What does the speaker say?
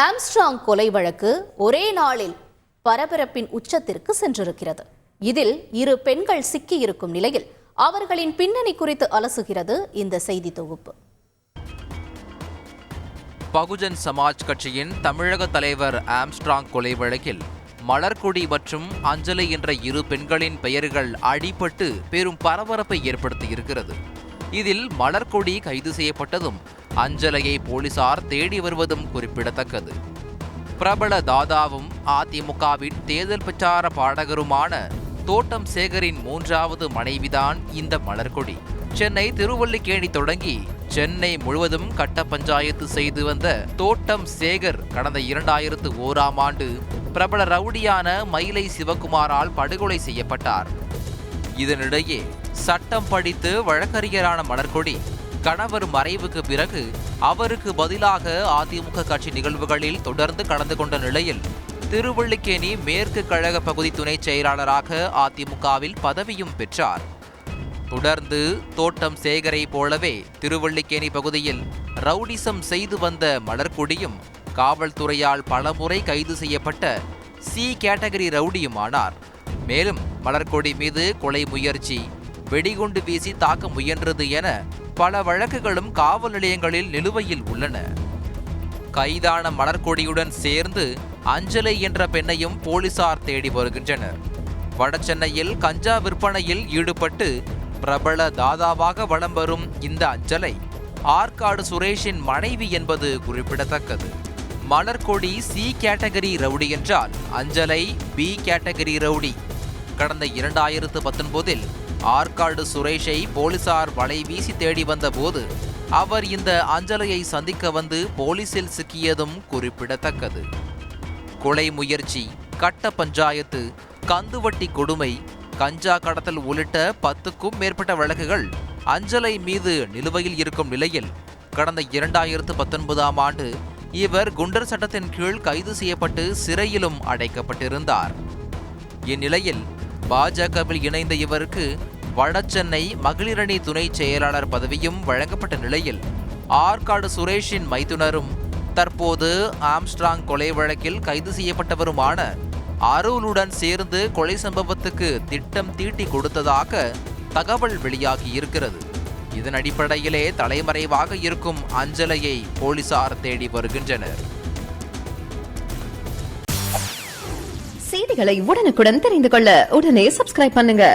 Armstrong கொலை வழக்கு ஒரே நாளில் பரபரப்பின் உச்சத்திற்கு சென்றிருக்கிறது. இதில் இரு பெண்கள் சிக்கியிருக்கும் நிலையில் அவர்களின் பின்னணி குறித்து அலசுகிறது இந்த செய்தி தொகுப்பு. பகுஜன் சமாஜ் கட்சியின் தமிழக தலைவர் ஆம்ஸ்ட்ராங் கொலை வழக்கில் மலர்கொடி மற்றும் அஞ்சலி என்ற இரு பெண்களின் பெயர்கள் அடிபட்டு பெரும் பரபரப்பை ஏற்படுத்தியிருக்கிறது. இதில் மலர்கொடி கைது செய்யப்பட்டதும் அஞ்சலையை போலீசார் தேடி வருவதும் குறிப்பிடத்தக்கது. பிரபல தாதாவும் அதிமுகவின் தேர்தல் பிரச்சார பாடகருமான தோட்டம் சேகரின் மூன்றாவது மனைவிதான் இந்த மலர்கொடி. சென்னை திருவல்லிக்கேணி தொடங்கி சென்னை முழுவதும் கட்ட பஞ்சாயத்து செய்து வந்த தோட்டம் சேகர் கடந்த இரண்டாயிரத்து ஓராம் ஆண்டு பிரபல ரவுடியான மயிலை சிவகுமாரால் படுகொலை செய்யப்பட்டார். இதனிடையே சட்டம் படித்து வழக்கறிஞரான மலர்கொடி கணவர் மறைவுக்கு பிறகு அவருக்கு பதிலாக அதிமுக கட்சி நிகழ்வுகளில் தொடர்ந்து கலந்து கொண்ட நிலையில் திருவள்ளிக்கேணி மேற்கு கழக பகுதி துணை செயலாளராக அதிமுகவில் பதவியும் பெற்றார். தொடர்ந்து தோட்டம் சேகரை போலவே திருவள்ளிக்கேணி பகுதியில் ரவுடிசம் செய்து வந்த மலர்கொடியும் காவல்துறையால் பலமுறை கைது செய்யப்பட்ட சி கேட்டகரி ரவுடியுமானார். மேலும் மலர்கொடி மீது கொலை முயற்சி வெடிகுண்டு வீசி தாக்க முயன்றது என பல வழக்குகளும் காவல் நிலையங்களில் நிலுவையில் உள்ளன. கைதான மலர்கொடியுடன் சேர்ந்து அஞ்சலை என்ற பெண்ணையும் போலீசார் தேடி வருகின்றனர். வடசென்னையில் கஞ்சா விற்பனையில் ஈடுபட்டு பிரபல தாதாவாக வலம் வரும் இந்த அஞ்சலை ஆற்காடு சுரேஷின் மனைவி என்பது குறிப்பிடத்தக்கது. மலர்கொடி சி கேட்டகரி ரவுடி என்றால் அஞ்சலை பி கேட்டகரி ரவுடி. கடந்த இரண்டாயிரத்து பத்தொன்பதில் ஆற்காடு சுரேஷை போலீசார் வலை வீசி தேடி வந்தபோது அவர் இந்த அஞ்சலையை சந்திக்க வந்து போலீசில் சிக்கியதும் குறிப்பிடத்தக்கது. கொலை முயற்சி கட்ட பஞ்சாயத்து கந்துவட்டி கொடுமை கஞ்சா கடத்தல் உள்ளிட்ட பத்துக்கும் மேற்பட்ட வழக்குகள் அஞ்சலை மீது நிலுவையில் இருக்கும் நிலையில் கடந்த இரண்டாயிரத்து பத்தொன்பதாம் ஆண்டு இவர் குண்டர் சட்டத்தின் கீழ் கைது செய்யப்பட்டு சிறையிலும் அடைக்கப்பட்டிருந்தார். இந்நிலையில் பாஜகவில் இணைந்த இவருக்கு வடசென்னை மகளிரணி துணை செயலாளர் பதவியும் வழங்கப்பட்ட நிலையில் ஆற்காடு சுரேஷின் மைத்துனரும் தற்போது ஆம்ஸ்ட்ராங் கொலை வழக்கில் கைது செய்யப்பட்டவருமான அருளுடன் சேர்ந்து கொலை சம்பவத்துக்கு திட்டம் தீட்டி கொடுத்ததாக தகவல் வெளியாகி இருக்கிறது இதன் அடிப்படையிலே தலைமறைவாக இருக்கும் அஞ்சலையை போலீசார் தேடி வருகின்றனர். செய்திகளை உடனுக்குடன் தெரிந்து கொள்ள உடனே சப்ஸ்கிரைப் பண்ணுங்க.